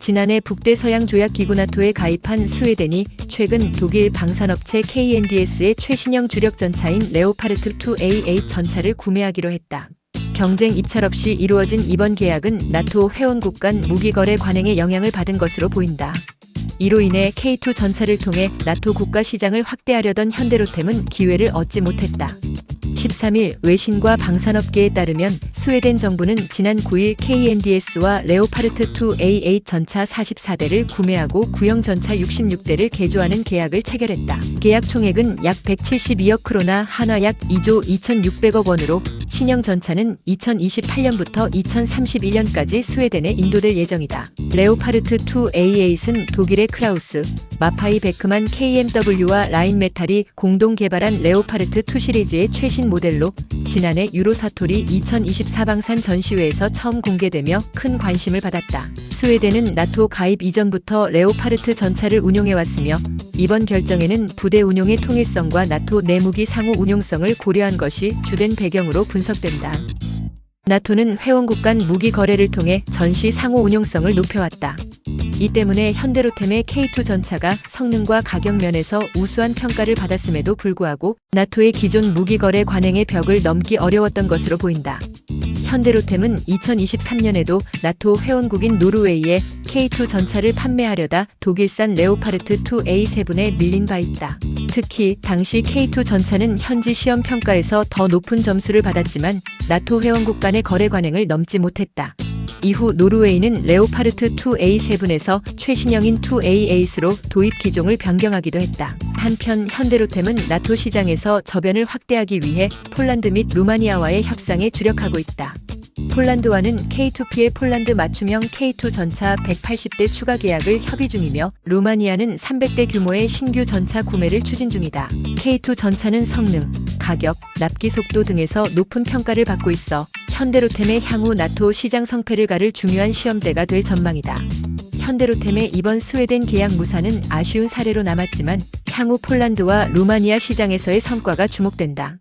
지난해 북대서양 조약 기구 나토에 가입한 스웨덴이 최근 독일 방산업체 KNDS의 최신형 주력 전차인 레오파르트 2A8 전차를 구매하기로 했다. 경쟁 입찰 없이 이루어진 이번 계약은 나토 회원국 간 무기 거래 관행에 영향을 받은 것으로 보인다. 이로 인해 K2 전차를 통해 나토 국가 시장을 확대하려던 현대로템은 기회를 얻지 못했다. 13일 외신과 방산업계에 따르면 스웨덴 정부는 지난 9일 KNDS와 레오파르트 2A8 전차 44대를 구매하고 구형 전차 66대를 개조하는 계약을 체결했다. 계약 총액은 약 172억 크로나 한화 약 2조 2,600억 원으로 신형 전차는 2028년부터 2031년까지 스웨덴에 인도될 예정이다. 레오파르트 2A8은 독일의 크라우스, 마파이 베크만 KMW와 라인메탈이 공동 개발한 레오파르트 2 시리즈의 최신 모델로 지난해 유로사토리 2024 방산 전시회에서 처음 공개되며 큰 관심을 받았다. 스웨덴은 나토 가입 이전부터 레오파르트 전차를 운용해왔으며 이번 결정에는 부대 운용의 통일성과 나토 내무기 상호 운용성을 고려한 것이 주된 배경으로 분석된다. 나토는 회원국 간 무기 거래를 통해 전시 상호 운용성을 높여왔다. 이 때문에 현대로템의 K2 전차가 성능과 가격 면에서 우수한 평가를 받았음에도 불구하고 나토의 기존 무기 거래 관행의 벽을 넘기 어려웠던 것으로 보인다. 현대로템은 2023년에도 나토 회원국인 노르웨이에 K2 전차를 판매하려다 독일산 레오파르트 2A7에 밀린 바 있다. 특히 당시 K2 전차는 현지 시험 평가에서 더 높은 점수를 받았지만 나토 회원국 간의 거래 관행을 넘지 못했다. 이후 노르웨이는 레오파르트 2A7에서 최신형인 2A8으로 도입 기종을 변경하기도 했다. 한편 현대로템은 나토 시장에서 저변을 확대하기 위해 폴란드 및 루마니아와의 협상에 주력하고 있다. 폴란드와는 K2PL 폴란드 맞춤형 K2 전차 180대 추가 계약을 협의 중이며 루마니아는 300대 규모의 신규 전차 구매를 추진 중이다. K2 전차는 성능, 가격, 납기 속도 등에서 높은 평가를 받고 있어 현대로템의 향후 나토 시장 성패를 가를 중요한 시험대가 될 전망이다. 현대로템의 이번 스웨덴 계약 무사는 아쉬운 사례로 남았지만 향후 폴란드와 루마니아 시장에서의 성과가 주목된다.